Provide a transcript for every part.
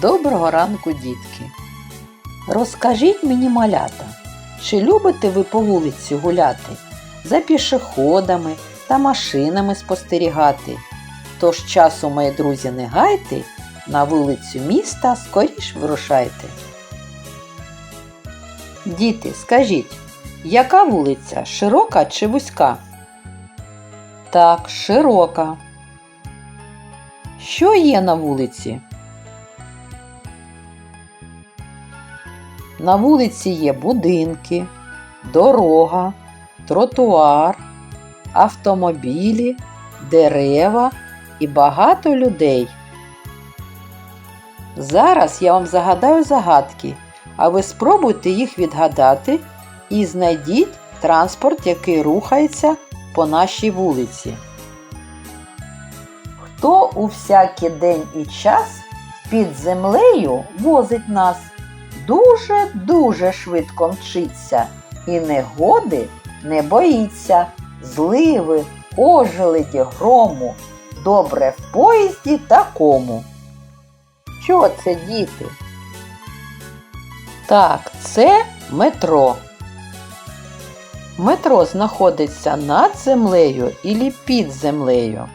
Доброго ранку, дітки. Розкажіть мені, малята, чи любите ви по вулиці гуляти, за пішоходами та машинами спостерігати? Тож часу, мої друзі, не гайте, на вулицю міста скоріш вирушайте. Діти, скажіть, яка вулиця, широка чи вузька? Так, широка. Що є на вулиці? На вулиці є будинки, дорога, тротуар, автомобілі, дерева і багато людей. Зараз я вам загадаю загадки, а ви спробуйте їх відгадати і знайдіть транспорт, який рухається по нашій вулиці. Хто у всякий день і час під землею возить нас? Дуже-дуже швидко мчиться і негоди не боїться, зливи, ожеледі, грому, добре в поїзді такому. Що це, діти? Так, це метро. Метро знаходиться над землею і під землею.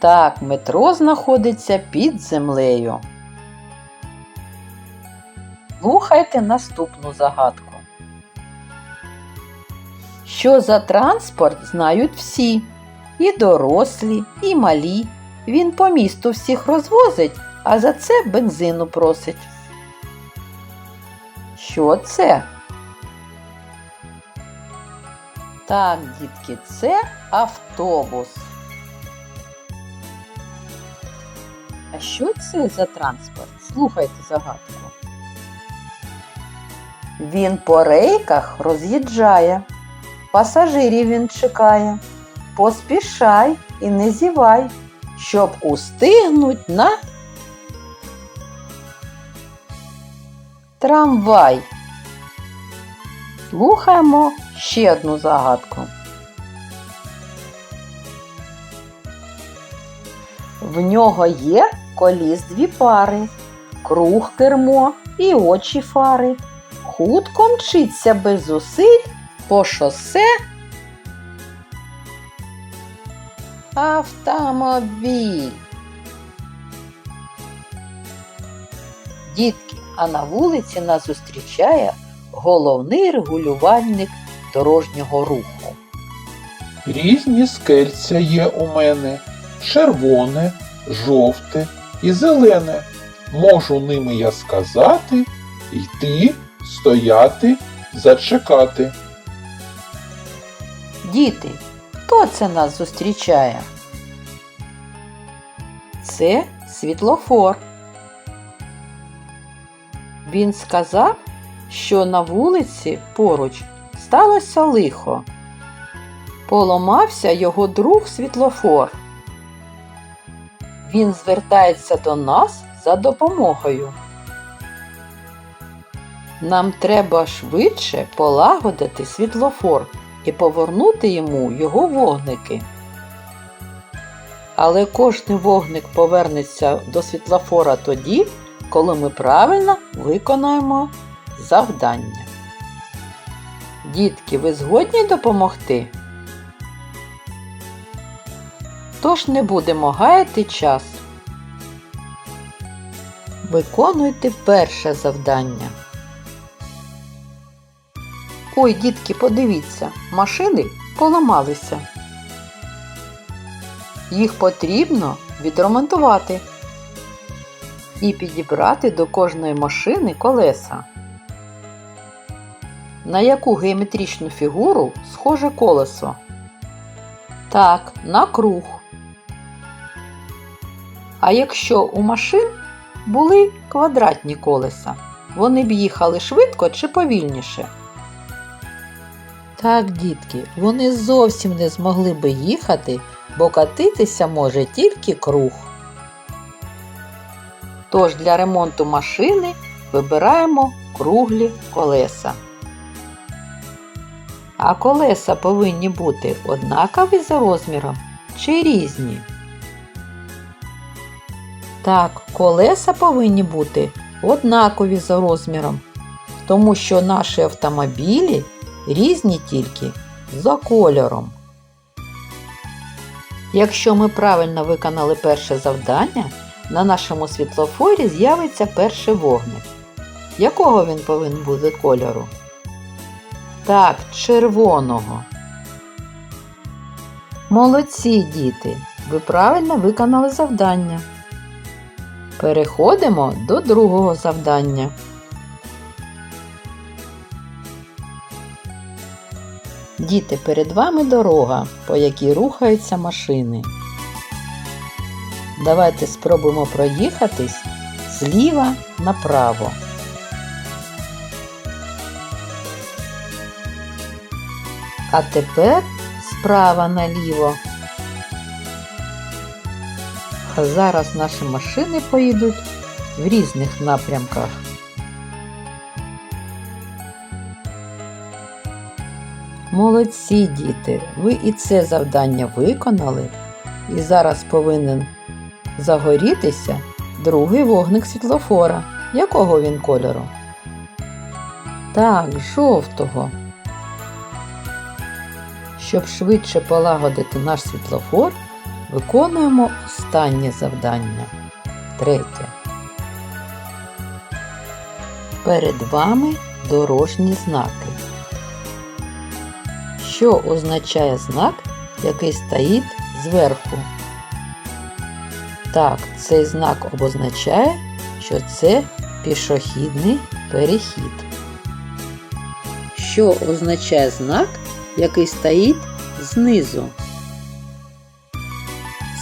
Так, метро знаходиться під землею. Слухайте наступну загадку. Що за транспорт знають всі, і дорослі, і малі. Він по місту всіх розвозить, а за це бензину просить. Що це? Так, дітки, це автобус. А що це за транспорт? Слухайте загадку. Він по рейках роз'їжджає, пасажирів він чекає. Поспішай і не зівай, щоб устигнуть на трамвай. Слухаємо ще одну загадку. В нього є коліс дві пари, круг кермо і очі фари. Хутко мчиться без зусиль по шосе автомобіль. Дітки, а на вулиці нас зустрічає головний регулювальник дорожнього руху. Різні скельця є у мене червоне, жовте і зелене. Можу ними я сказати, йти, стояти, зачекати. Діти, хто це нас зустрічає? Це світлофор. Він сказав, що на вулиці поруч сталося лихо. Поламався його друг світлофор. Він звертається до нас за допомогою. Нам треба швидше полагодити світлофор і повернути йому його вогники. Але кожний вогник повернеться до світлофора тоді, коли ми правильно виконаємо завдання. Дітки, ви згодні допомогти? Тож не будемо гаяти час. Виконуйте перше завдання. Ой, дітки, подивіться, машини поламалися. Їх потрібно відремонтувати і підібрати до кожної машини колеса. На яку геометричну фігуру схоже колесо? Так, на круг. А якщо у машин були квадратні колеса, вони б їхали швидко чи повільніше? Так, дітки, вони зовсім не змогли би їхати, бо катитися може тільки круг. Тож для ремонту машини вибираємо круглі колеса. А колеса повинні бути однакові за розміром чи різні. Так, колеса повинні бути однакові за розміром, тому що наші автомобілі різні тільки за кольором. Якщо ми правильно виконали перше завдання, на нашому світлофорі з'явиться перший вогник. Якого він повинен бути кольору? Так, червоного. Молодці, діти! Ви правильно виконали завдання. Переходимо до другого завдання. Діти, перед вами дорога, по якій рухаються машини. Давайте спробуємо проїхатись зліва направо. А тепер справа наліво. А зараз наші машини поїдуть в різних напрямках. Молодці діти, ви і це завдання виконали, і зараз повинен загорітися другий вогник світлофора. Якого він кольору? Так, жовтого. Щоб швидше полагодити наш світлофор, виконуємо останнє завдання. Третє. Перед вами дорожні знаки. Що означає знак, який стоїть зверху? Так, цей знак обозначає, що це пішохідний перехід. Що означає знак, який стоїть знизу?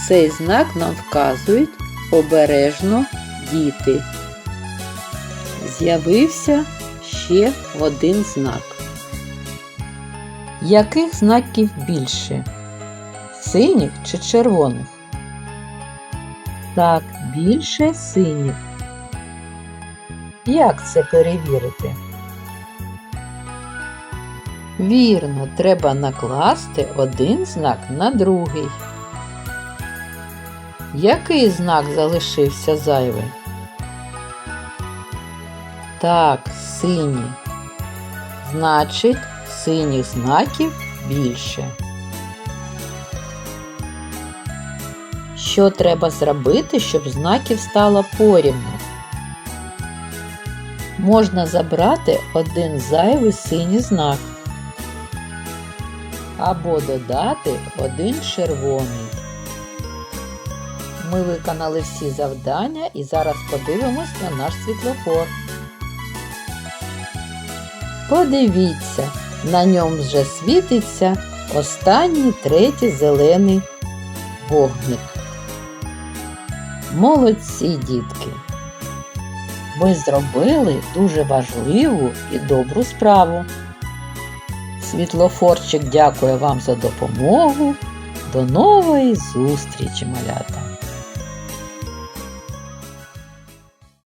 Цей знак нам вказують обережно діти. З'явився ще один знак. Яких знаків більше? Синіх чи червоних? Так, більше синіх. Як це перевірити? Вірно, треба накласти один знак на другий. Який знак залишився зайвий? Так, синій. Значить, синіх знаків більше. Що треба зробити, щоб знаків стало порівну? Можна забрати один зайвий синій знак або додати один червоний. Ми виконали всі завдання і зараз подивимось на наш світлофор. Подивіться, на ньому вже світиться останній третій зелений вогник. Молодці, дітки! Ви зробили дуже важливу і добру справу. Світлофорчик дякує вам за допомогу. До нової зустрічі, малята!